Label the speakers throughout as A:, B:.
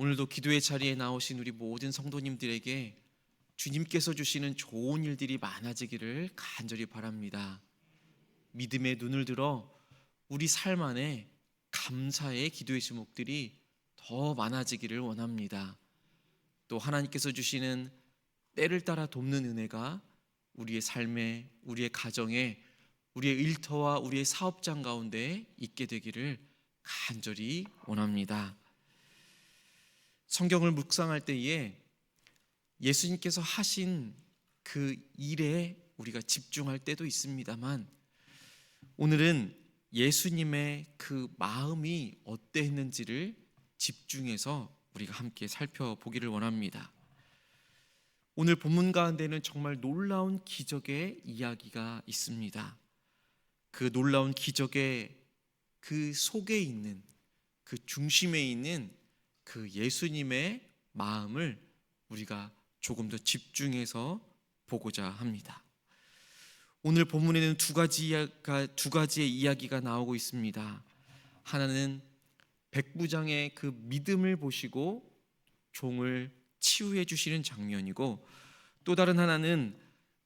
A: 오늘도 기도의 자리에 나오신 우리 모든 성도님들에게 주님께서 주시는 좋은 일들이 많아지기를 간절히 바랍니다. 믿음의 눈을 들어 우리 삶 안에 감사의 기도의 제목들이 더 많아지기를 원합니다. 또 하나님께서 주시는 때를 따라 돕는 은혜가 우리의 삶에, 우리의 가정에, 우리의 일터와 우리의 사업장 가운데 있게 되기를 간절히 원합니다. 성경을 묵상할 때에 예수님께서 하신 그 일에 우리가 집중할 때도 있습니다만 오늘은 예수님의 그 마음이 어땠는지를 집중해서 우리가 함께 살펴보기를 원합니다. 오늘 본문 가운데는 정말 놀라운 기적의 이야기가 있습니다. 그 놀라운 기적의 그 속에 있는 그 중심에 있는 그 예수님의 마음을 우리가 조금 더 집중해서 보고자 합니다. 오늘 본문에는 두 가지 이야기가 두 가지의 이야기가 나오고 있습니다. 하나는 백부장의 그 믿음을 보시고 종을 치유해 주시는 장면이고 또 다른 하나는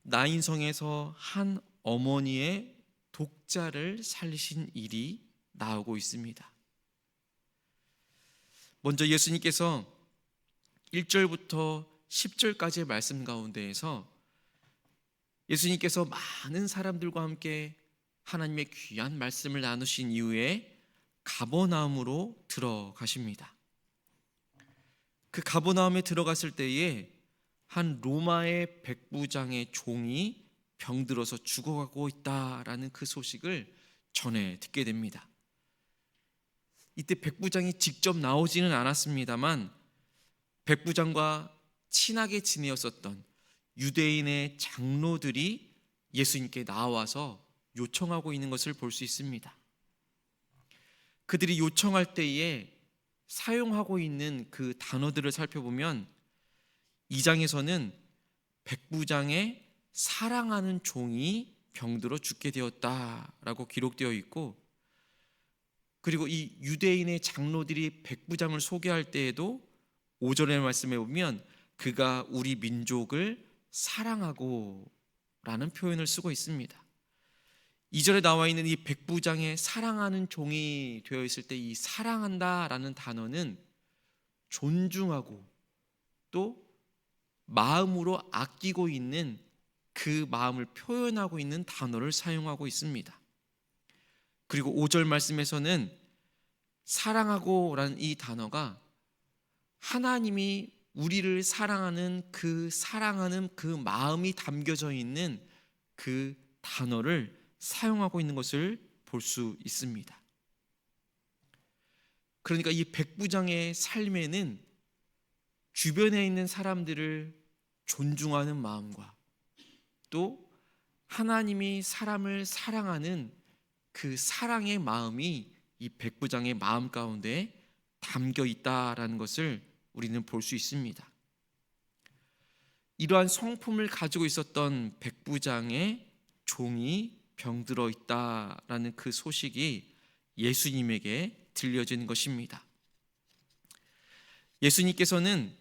A: 나인성에서 한 어머니의 독자를 살리신 일이 나오고 있습니다. 먼저 예수님께서 1절부터 10절까지의 말씀 가운데에서 예수님께서 많은 사람들과 함께 하나님의 귀한 말씀을 나누신 이후에 가버나움으로 들어가십니다. 그 가버나움에 들어갔을 때에 한 로마의 백부장의 종이 병들어서 죽어가고 있다라는 그 소식을 전해 듣게 됩니다. 이때 백부장이 직접 나오지는 않았습니다만 백부장과 친하게 지내었었던 유대인의 장로들이 예수님께 나와서 요청하고 있는 것을 볼 수 있습니다. 그들이 요청할 때에 사용하고 있는 그 단어들을 살펴보면 이 장에서는 백부장의 사랑하는 종이 병들어 죽게 되었다라고 기록되어 있고 그리고 이 유대인의 장로들이 백부장을 소개할 때에도 5절의 말씀에 보면 그가 우리 민족을 사랑하고 라는 표현을 쓰고 있습니다. 2절에 나와 있는 이 백부장의 사랑하는 종이 되어 있을 때 이 사랑한다 라는 단어는 존중하고 또 마음으로 아끼고 있는 그 마음을 표현하고 있는 단어를 사용하고 있습니다. 그리고 5절 말씀에서는 사랑하고라는 이 단어가 하나님이 우리를 사랑하는 그 사랑하는 그 마음이 담겨져 있는 그 단어를 사용하고 있는 것을 볼 수 있습니다. 그러니까 이 백부장의 삶에는 주변에 있는 사람들을 존중하는 마음과 또 하나님이 사람을 사랑하는 그 사랑의 마음이 이 백부장의 마음 가운데 담겨 있다라는 것을 우리는 볼 수 있습니다. 이러한 성품을 가지고 있었던 백부장의 종이 병들어 있다라는 그 소식이 예수님에게 들려진 것입니다. 예수님께서는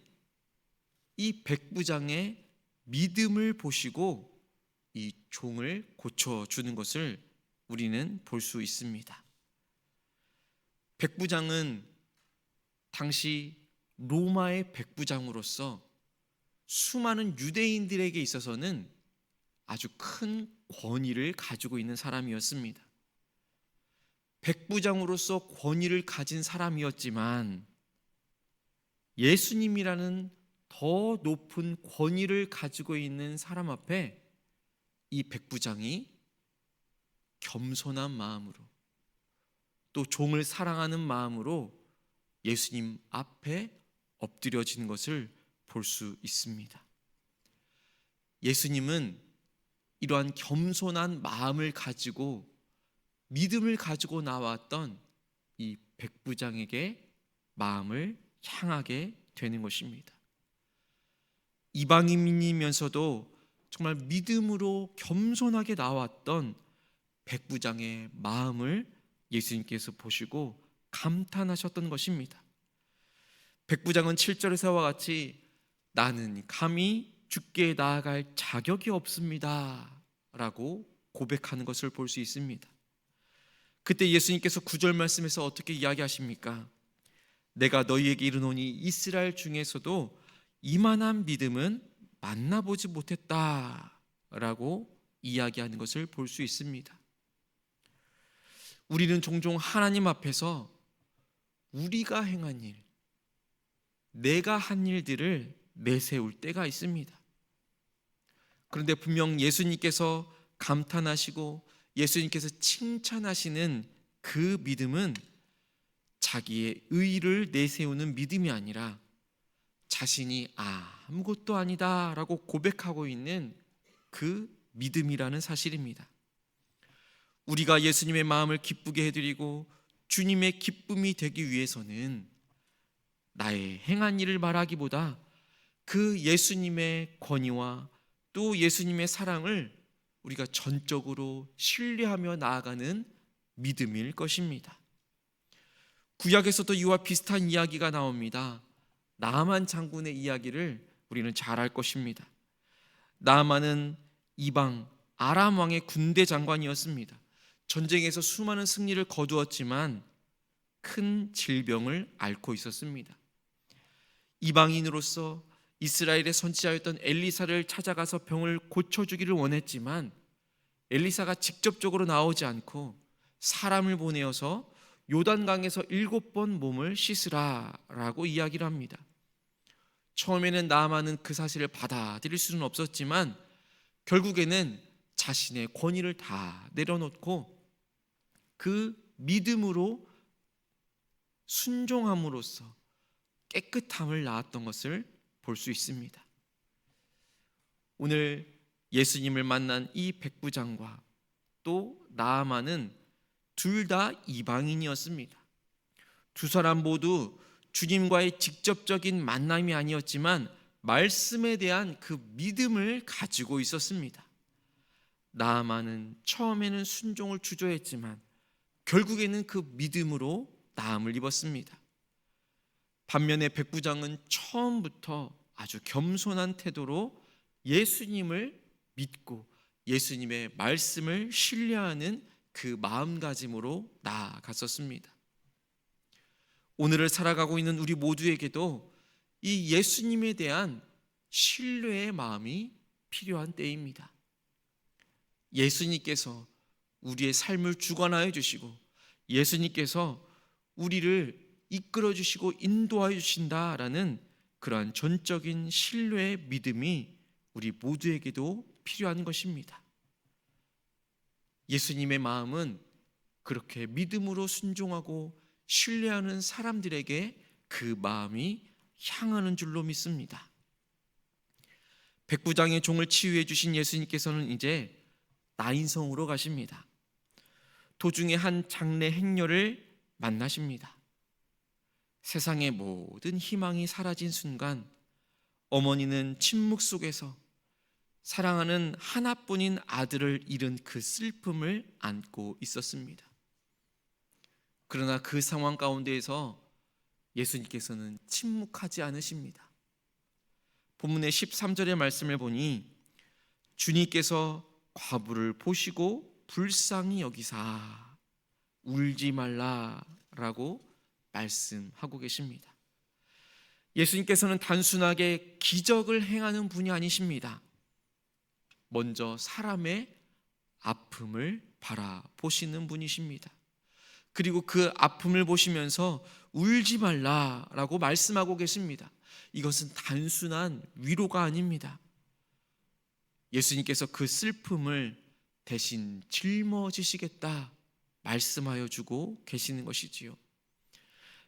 A: 이 백부장의 믿음을 보시고 이 종을 고쳐 주는 것을 우리는 볼 수 있습니다. 백부장은 당시 로마의 백부장으로서 수많은 유대인들에게 있어서는 아주 큰 권위를 가지고 있는 사람이었습니다. 백부장으로서 권위를 가진 사람이었지만 예수님이라는 더 높은 권위를 가지고 있는 사람 앞에 이 백부장이 겸손한 마음으로 또 종을 사랑하는 마음으로 예수님 앞에 엎드려진 것을 볼 수 있습니다. 예수님은 이러한 겸손한 마음을 가지고 믿음을 가지고 나왔던 이 백부장에게 마음을 향하게 되는 것입니다. 이방인이면서도 정말 믿음으로 겸손하게 나왔던 백부장의 마음을 예수님께서 보시고 감탄하셨던 것입니다. 백부장은 7절에서와 같이 나는 감히 죽게 나아갈 자격이 없습니다 라고 고백하는 것을 볼 수 있습니다. 그때 예수님께서 구절 말씀에서 어떻게 이야기하십니까? 내가 너희에게 이르노니 이스라엘 중에서도 이만한 믿음은 만나보지 못했다 라고 이야기하는 것을 볼 수 있습니다. 우리는 종종 하나님 앞에서 우리가 행한 일, 내가 한 일들을 내세울 때가 있습니다. 그런데 분명 예수님께서 감탄하시고 예수님께서 칭찬하시는 그 믿음은 자기의 의를 내세우는 믿음이 아니라 자신이 아무것도 아니다라고 고백하고 있는 그 믿음이라는 사실입니다. 우리가 예수님의 마음을 기쁘게 해드리고 주님의 기쁨이 되기 위해서는 나의 행한 일을 말하기보다 그 예수님의 권위와 또 예수님의 사랑을 우리가 전적으로 신뢰하며 나아가는 믿음일 것입니다. 구약에서도 이와 비슷한 이야기가 나옵니다. 나만 장군의 이야기를 우리는 잘 알 것입니다. 나만은 이방 아람 왕의 군대 장관이었습니다. 전쟁에서 수많은 승리를 거두었지만 큰 질병을 앓고 있었습니다. 이방인으로서 이스라엘의 선지자였던 엘리사를 찾아가서 병을 고쳐주기를 원했지만 엘리사가 직접적으로 나오지 않고 사람을 보내어서 요단강에서 일곱 번 몸을 씻으라라고 이야기를 합니다. 처음에는 나만은 그 사실을 받아들일 수는 없었지만 결국에는 자신의 권위를 다 내려놓고 그 믿음으로 순종함으로써 깨끗함을 낳았던 것을 볼 수 있습니다. 오늘 예수님을 만난 이 백부장과 또 나아만은 둘 다 이방인이었습니다. 두 사람 모두 주님과의 직접적인 만남이 아니었지만 말씀에 대한 그 믿음을 가지고 있었습니다. 나아만은 처음에는 순종을 주저했지만 결국에는 그 믿음으로 나음을 입었습니다. 반면에 백부장은 처음부터 아주 겸손한 태도로 예수님을 믿고 예수님의 말씀을 신뢰하는 그 마음가짐으로 나아갔었습니다. 오늘을 살아가고 있는 우리 모두에게도 이 예수님에 대한 신뢰의 마음이 필요한 때입니다. 예수님께서 우리의 삶을 주관하여 주시고 예수님께서 우리를 이끌어 주시고 인도하여 주신다라는 그러한 전적인 신뢰의 믿음이 우리 모두에게도 필요한 것입니다. 예수님의 마음은 그렇게 믿음으로 순종하고 신뢰하는 사람들에게 그 마음이 향하는 줄로 믿습니다. 백부장의 종을 치유해 주신 예수님께서는 이제 나인성으로 가십니다. 도중에 한 장례 행렬을 만나십니다. 세상의 모든 희망이 사라진 순간 어머니는 침묵 속에서 사랑하는 하나뿐인 아들을 잃은 그 슬픔을 안고 있었습니다. 그러나 그 상황 가운데에서 예수님께서는 침묵하지 않으십니다. 본문의 13절의 말씀을 보니 주님께서 과부를 보시고 불쌍히 여기사 울지 말라라고 말씀하고 계십니다. 예수님께서는 단순하게 기적을 행하는 분이 아니십니다. 먼저 사람의 아픔을 바라보시는 분이십니다. 그리고 그 아픔을 보시면서 울지 말라라고 말씀하고 계십니다. 이것은 단순한 위로가 아닙니다. 예수님께서 그 슬픔을 대신 짊어지시겠다 말씀하여 주고 계시는 것이지요.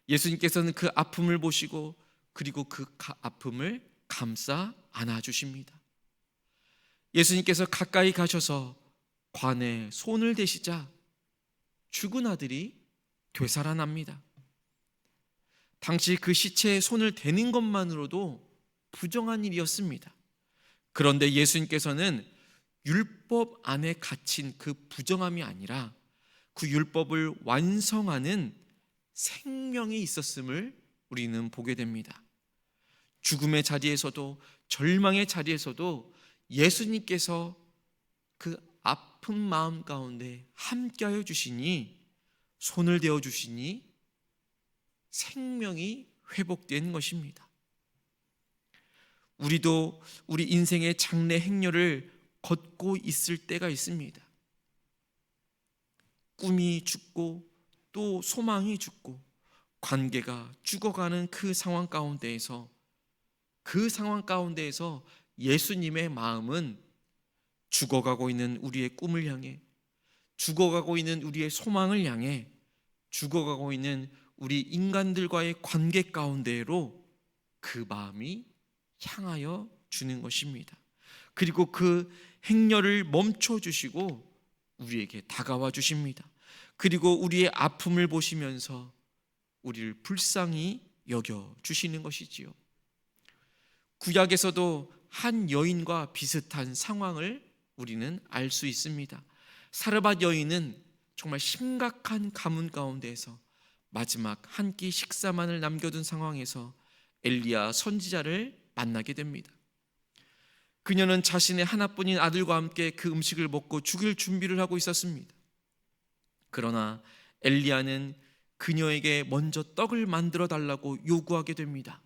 A: 예수님께서는 그 아픔을 보시고 그리고 그 아픔을 감싸 안아 주십니다. 예수님께서 가까이 가셔서 관에 손을 대시자 죽은 아들이 되살아납니다. 당시 그 시체에 손을 대는 것만으로도 부정한 일이었습니다. 그런데 예수님께서는 율법 안에 갇힌 그 부정함이 아니라 그 율법을 완성하는 생명이 있었음을 우리는 보게 됩니다. 죽음의 자리에서도 절망의 자리에서도 예수님께서 그 아픈 마음 가운데 함께하여 주시니 손을 대어 주시니 생명이 회복된 것입니다. 우리도 우리 인생의 장래 행렬을 걷고 있을 때가 있습니다. 꿈이 죽고 또 소망이 죽고 관계가 죽어가는 그 상황 가운데에서 그 상황 가운데에서 예수님의 마음은 죽어가고 있는 우리의 꿈을 향해 죽어가고 있는 우리의 소망을 향해 죽어가고 있는 우리 인간들과의 관계 가운데로 그 마음이 향하여 주는 것입니다. 그리고 그 행렬을 멈춰 주시고 우리에게 다가와 주십니다. 그리고 우리의 아픔을 보시면서 우리를 불쌍히 여겨 주시는 것이지요. 구약에서도 한 여인과 비슷한 상황을 우리는 알 수 있습니다. 사르밧 여인은 정말 심각한 가문 가운데에서 마지막 한 끼 식사만을 남겨둔 상황에서 엘리야 선지자를 만나게 됩니다. 그녀는 자신의 하나뿐인 아들과 함께 그 음식을 먹고 죽일 준비를 하고 있었습니다. 그러나 엘리야는 그녀에게 먼저 떡을 만들어 달라고 요구하게 됩니다.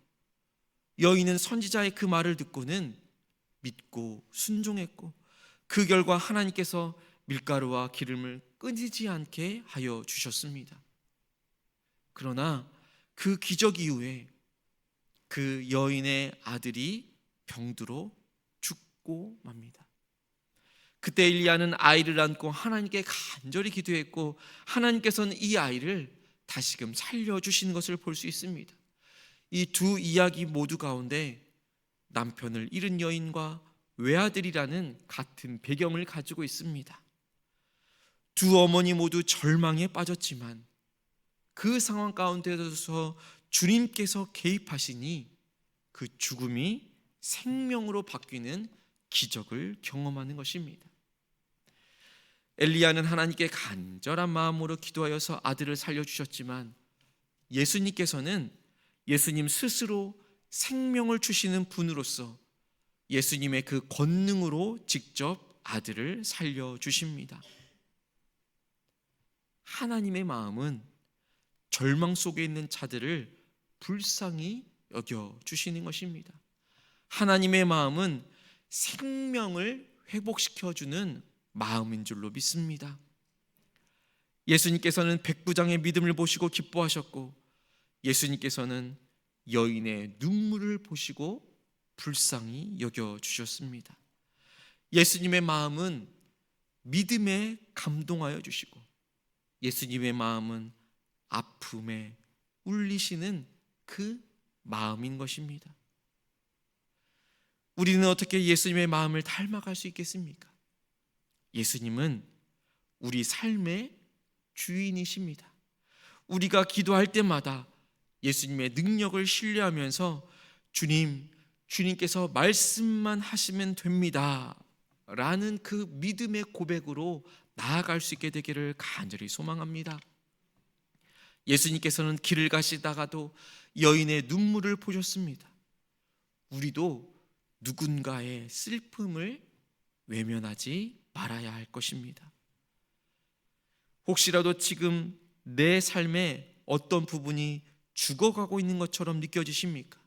A: 여인은 선지자의 그 말을 듣고는 믿고 순종했고 그 결과 하나님께서 밀가루와 기름을 끊이지 않게 하여 주셨습니다. 그러나 그 기적 이후에 그 여인의 아들이 병들어 죽고 맙니다. 그때 엘리야는 아이를 안고 하나님께 간절히 기도했고 하나님께서는 이 아이를 다시금 살려 주신 것을 볼 수 있습니다. 이 두 이야기 모두 가운데 남편을 잃은 여인과 외아들이라는 같은 배경을 가지고 있습니다. 두 어머니 모두 절망에 빠졌지만 그 상황 가운데서 주님께서 개입하시니 그 죽음이 생명으로 바뀌는 기적을 경험하는 것입니다. 엘리야는 하나님께 간절한 마음으로 기도하여서 아들을 살려 주셨지만 예수님께서는 예수님 스스로 생명을 주시는 분으로서 예수님의 그 권능으로 직접 아들을 살려 주십니다. 하나님의 마음은 절망 속에 있는 자들을 불쌍히 여겨 주시는 것입니다. 하나님의 마음은 생명을 회복시켜 주는 마음인 줄로 믿습니다. 예수님께서는 백부장의 믿음을 보시고 기뻐하셨고 예수님께서는 여인의 눈물을 보시고 불쌍히 여겨 주셨습니다. 예수님의 마음은 믿음에 감동하여 주시고 예수님의 마음은 아픔에 울리시는 그 마음인 것입니다. 우리는 어떻게 예수님의 마음을 닮아갈 수 있겠습니까? 예수님은 우리 삶의 주인이십니다. 우리가 기도할 때마다 예수님의 능력을 신뢰하면서 주님, 주님께서 말씀만 하시면 됩니다. 라는 그 믿음의 고백으로 나아갈 수 있게 되기를 간절히 소망합니다. 예수님께서는 길을 가시다가도 여인의 눈물을 보셨습니다. 우리도 누군가의 슬픔을 외면하지 말아야 할 것입니다. 혹시라도 지금 내 삶의 어떤 부분이 죽어가고 있는 것처럼 느껴지십니까?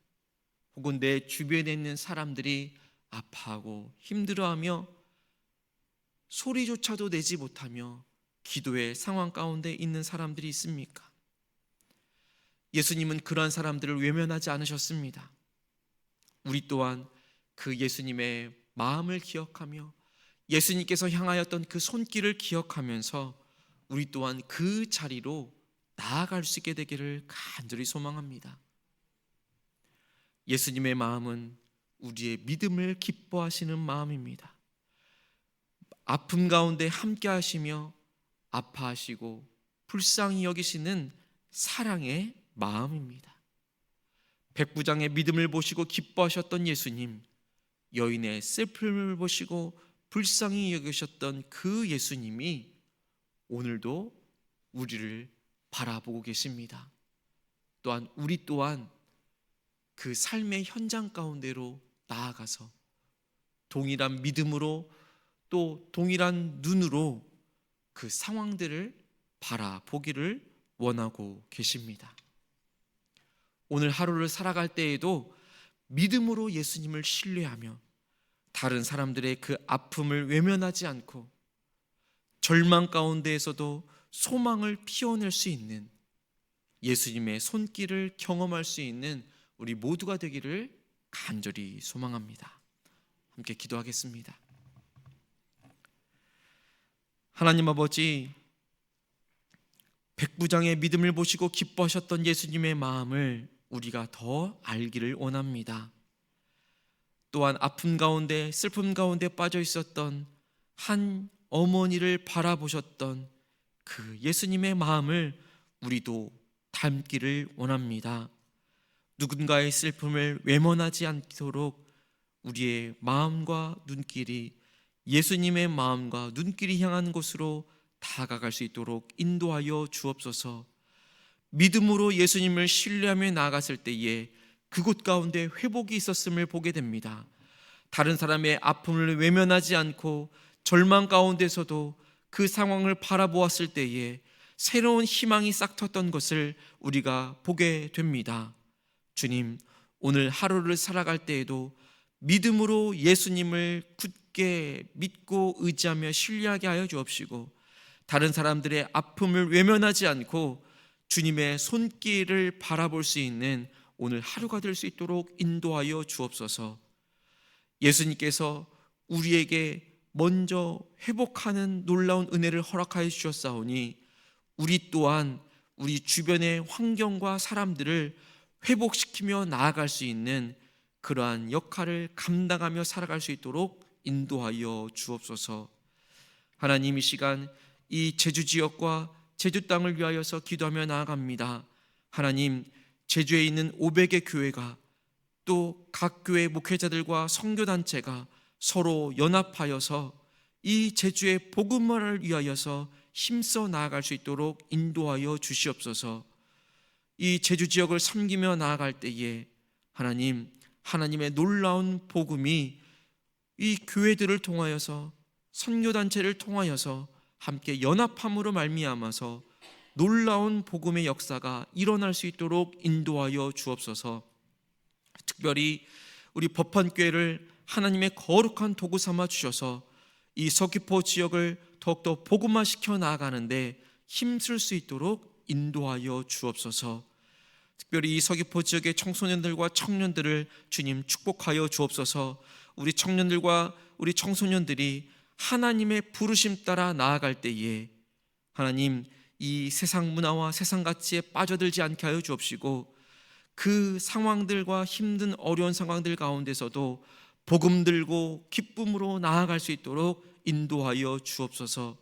A: 혹은 내 주변에 있는 사람들이 아파하고 힘들어하며 소리조차도 내지 못하며 기도의 상황 가운데 있는 사람들이 있습니까? 예수님은 그러한 사람들을 외면하지 않으셨습니다. 우리 또한 그 예수님의 마음을 기억하며 예수님께서 향하였던 그 손길을 기억하면서 우리 또한 그 자리로 나아갈 수 있게 되기를 간절히 소망합니다. 예수님의 마음은 우리의 믿음을 기뻐하시는 마음입니다. 아픔 가운데 함께 하시며 아파하시고 불쌍히 여기시는 사랑의 마음입니다. 백부장의 믿음을 보시고 기뻐하셨던 예수님, 여인의 슬픔을 보시고 불쌍히 여기셨던 그 예수님이 오늘도 우리를 바라보고 계십니다. 또한 우리 또한 그 삶의 현장 가운데로 나아가서 동일한 믿음으로 또 동일한 눈으로 그 상황들을 바라보기를 원하고 계십니다. 오늘 하루를 살아갈 때에도 믿음으로 예수님을 신뢰하며 다른 사람들의 그 아픔을 외면하지 않고 절망 가운데에서도 소망을 피워낼 수 있는 예수님의 손길을 경험할 수 있는 우리 모두가 되기를 간절히 소망합니다. 함께 기도하겠습니다. 하나님 아버지 백부장의 믿음을 보시고 기뻐하셨던 예수님의 마음을 우리가 더 알기를 원합니다. 또한 아픔 가운데 슬픔 가운데 빠져 있었던 한 어머니를 바라보셨던 그 예수님의 마음을 우리도 닮기를 원합니다. 누군가의 슬픔을 외면하지 않도록 우리의 마음과 눈길이 예수님의 마음과 눈길이 향한 곳으로 다가갈 수 있도록 인도하여 주옵소서. 믿음으로 예수님을 신뢰하며 나아갔을 때에 그곳 가운데 회복이 있었음을 보게 됩니다. 다른 사람의 아픔을 외면하지 않고 절망 가운데서도 그 상황을 바라보았을 때에 새로운 희망이 싹텄던 것을 우리가 보게 됩니다. 주님, 오늘 하루를 살아갈 때에도 믿음으로 예수님을 굳게 믿고 의지하며 신뢰하게 하여 주옵시고 다른 사람들의 아픔을 외면하지 않고 주님의 손길을 바라볼 수 있는 오늘 하루가 될 수 있도록 인도하여 주옵소서. 예수님께서 우리에게 먼저 회복하는 놀라운 은혜를 허락하여 주셨사오니 우리 또한 우리 주변의 환경과 사람들을 회복시키며 나아갈 수 있는 그러한 역할을 감당하며 살아갈 수 있도록 인도하여 주옵소서. 하나님 이 시간 이 제주 지역과 제주 땅을 위하여서 기도하며 나아갑니다. 하나님 제주에 있는 500의 교회가 또 각 교회 목회자들과 선교 단체가 서로 연합하여서 이 제주의 복음화를 위하여서 힘써 나아갈 수 있도록 인도하여 주시옵소서. 이 제주 지역을 섬기며 나아갈 때에 하나님 하나님의 놀라운 복음이 이 교회들을 통하여서 선교 단체를 통하여서 함께 연합함으로 말미암아서 놀라운 복음의 역사가 일어날 수 있도록 인도하여 주옵소서. 특별히 우리 법한교회를 하나님의 거룩한 도구 삼아 주셔서 이 서귀포 지역을 더욱더 복음화시켜 나아가는데 힘쓸 수 있도록 인도하여 주옵소서. 특별히 이 서귀포 지역의 청소년들과 청년들을 주님 축복하여 주옵소서. 우리 청년들과 우리 청소년들이 하나님의 부르심 따라 나아갈 때에 하나님 이 세상 문화와 세상 가치에 빠져들지 않게 하여 주옵시고 그 상황들과 힘든 어려운 상황들 가운데서도 복음 들고 기쁨으로 나아갈 수 있도록 인도하여 주옵소서.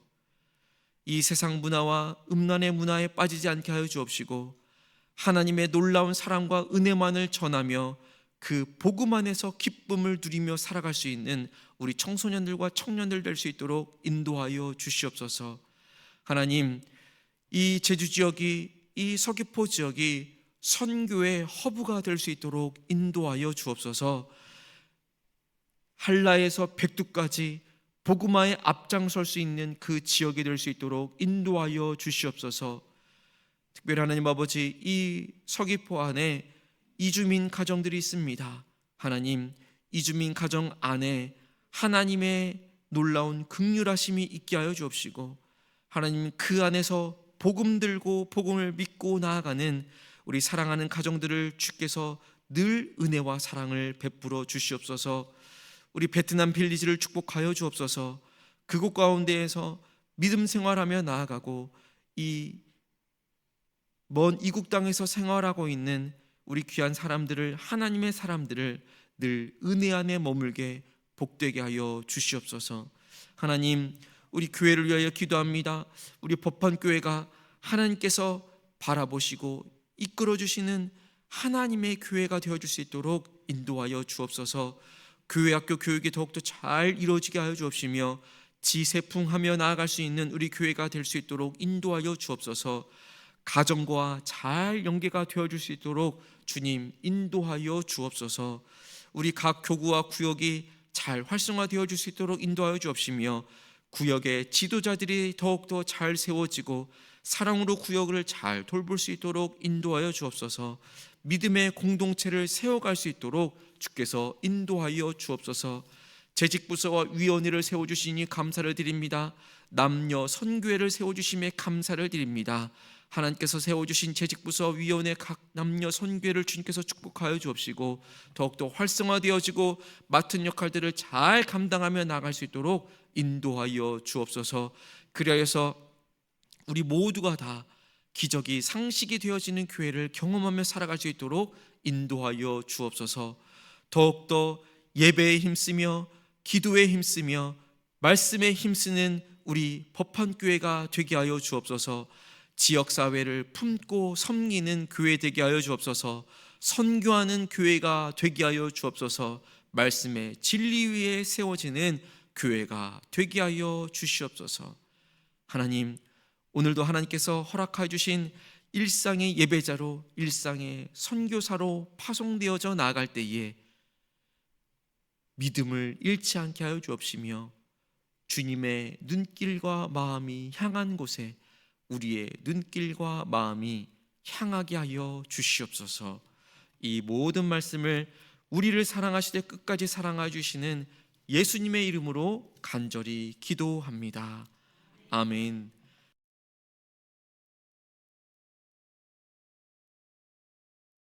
A: 이 세상 문화와 음란의 문화에 빠지지 않게 하여 주옵시고 하나님의 놀라운 사랑과 은혜만을 전하며 그 복음 안에서 기쁨을 누리며 살아갈 수 있는 우리 청소년들과 청년들 될 수 있도록 인도하여 주시옵소서. 하나님, 이 제주 지역이 이 서귀포 지역이 선교의 허브가 될 수 있도록 인도하여 주옵소서. 한라에서 백두까지 복음화에 앞장설 수 있는 그 지역이 될 수 있도록 인도하여 주시옵소서. 특별히 하나님 아버지 이 서귀포 안에 이주민 가정들이 있습니다. 하나님 이주민 가정 안에 하나님의 놀라운 극률하심이 있게 하여 주옵시고 하나님 그 안에서 복음 들고 복음을 믿고 나아가는 우리 사랑하는 가정들을 주께서 늘 은혜와 사랑을 베풀어 주시옵소서. 우리 베트남 빌리지를 축복하여 주옵소서. 그곳 가운데에서 믿음 생활하며 나아가고 이 먼 이국 땅에서 생활하고 있는 우리 귀한 사람들을 하나님의 사람들을 늘 은혜 안에 머물게 복되게 하여 주시옵소서. 하나님, 우리 교회를 위하여 기도합니다. 우리 법한 교회가 하나님께서 바라보시고 이끌어 주시는 하나님의 교회가 되어 줄 수 있도록 인도하여 주옵소서. 교회 학교 교육이 더욱더 잘 이루어지게 하여 주옵시며 지세풍하며 나아갈 수 있는 우리 교회가 될 수 있도록 인도하여 주옵소서. 가정과 잘 연계가 되어질 수 있도록 주님 인도하여 주옵소서. 우리 각 교구와 구역이 잘 활성화되어 줄 수 있도록 인도하여 주옵시며 구역의 지도자들이 더욱더 잘 세워지고 사랑으로 구역을 잘 돌볼 수 있도록 인도하여 주옵소서. 믿음의 공동체를 세워갈 수 있도록 주께서 인도하여 주옵소서. 재직 부서와 위원회를 세워 주시니 감사를 드립니다. 남녀 선교회를 세워 주심에 감사를 드립니다. 하나님께서 세워 주신 재직 부서 위원회 각 남녀 선교회를 주님께서 축복하여 주옵시고 더욱더 활성화되어지고 맡은 역할들을 잘 감당하며 나갈 수 있도록 인도하여 주옵소서. 그리하여서 우리 모두가 다 기적이 상식이 되어지는 교회를 경험하며 살아갈 수 있도록 인도하여 주옵소서. 더욱더 예배에 힘쓰며 기도에 힘쓰며 말씀에 힘쓰는 우리 법한 교회가 되게 하여 주옵소서. 지역 사회를 품고 섬기는 교회 되게 하여 주옵소서. 선교하는 교회가 되게 하여 주옵소서. 말씀의 진리 위에 세워지는 교회가 되게 하여 주시옵소서. 하나님, 오늘도 하나님께서 허락하여 주신 일상의 예배자로 일상의 선교사로 파송되어져 나아갈 때에 믿음을 잃지 않게 하여 주옵시며 주님의 눈길과 마음이 향한 곳에 우리의 눈길과 마음이 향하게 하여 주시옵소서. 이 모든 말씀을 우리를 사랑하시되 끝까지 사랑하여 주시는 예수님의 이름으로 간절히 기도합니다. 아멘.